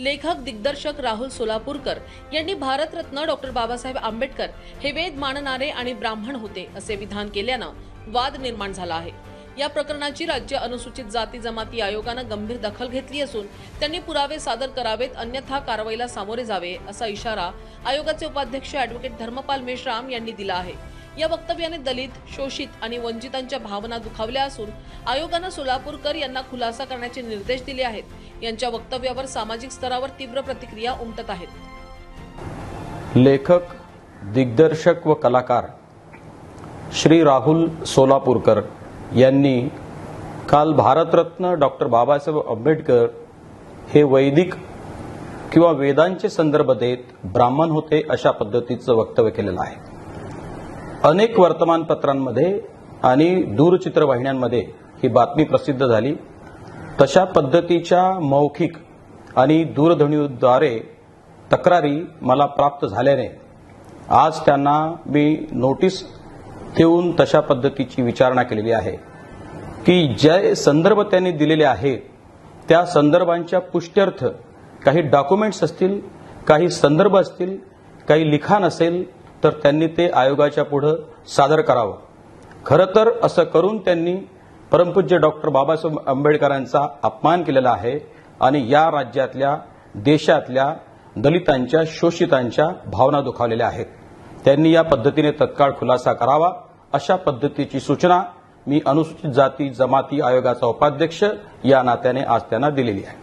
लेखक दिग्दर्शक राहुल सोलापूरकर यांनी भारतरत्न डॉक्टर बाबासाहेब आंबेडकर हे वेद मानणारे आणि ब्राह्मण होते असे विधान केल्यानं वाद निर्माण झाला आहे. या प्रकरणाची राज्य अनुसूचित जाती जमाती आयोगानं गंभीर दखल घेतली असून त्यांनी पुरावे सादर करावेत अन्यथा कारवाईला सामोरे जावे असा इशारा आयोगाचे उपाध्यक्ष अॅडव्होकेट धर्मपाल मेश्राम यांनी दिला आहे. या वक्तव्याने दलित शोषित आणि वंचितांच्या भावना दुखावल्या असून आयोगानं सोलापूरकर यांना खुलासा करण्याचे निर्देश दिले आहेत. यांच्या वक्तव्यावर सामाजिक स्तरावर तीव्र प्रतिक्रिया उमटत आहेत. लेखक दिग्दर्शक व कलाकार श्री राहुल सोलापूरकर यांनी काल भारतरत्न डॉक्टर बाबासाहेब आंबेडकर हे वैदिक किंवा वेदांचे संदर्भ देत ब्राह्मण होते अशा पद्धतीचं वक्तव्य केलेलं आहे. अनेक वर्तमानपत्रांमध्ये आणि दूरचित्रवाहिन्यांमध्ये ही बातमी प्रसिद्ध झाली. तशा पद्धतीच्या मौखिक आणि दूरध्वनीद्वारे तक्रारी मला प्राप्त झाल्याने आज त्यांना मी नोटीस देऊन तशा पद्धतीची विचारणा केलेली आहे. की जे संदर्भ त्यांनी दिलेले आहेत त्या संदर्भांच्या पुष्ट्यर्थ काही डॉक्युमेंट्स असतील काही संदर्भ असतील काही लिखाण असेल तर त्यांनी ते आयोगाच्या पुढं सादर करावं. खरं तर असं करून त्यांनी परमपूज्य डॉक्टर बाबासाहेब आंबेडकरांचा अपमान केलेला आहे आणि या राज्यातल्या देशातल्या दलितांच्या शोषितांच्या भावना दुखावलेल्या आहेत. त्यांनी या पद्धतीने तत्काळ खुलासा करावा. अशा पद्धतीची सूचना मी अनुसूचित जाती जमाती आयोगाचा उपाध्यक्ष या नात्याने आज त्यांना दिलेली आहे.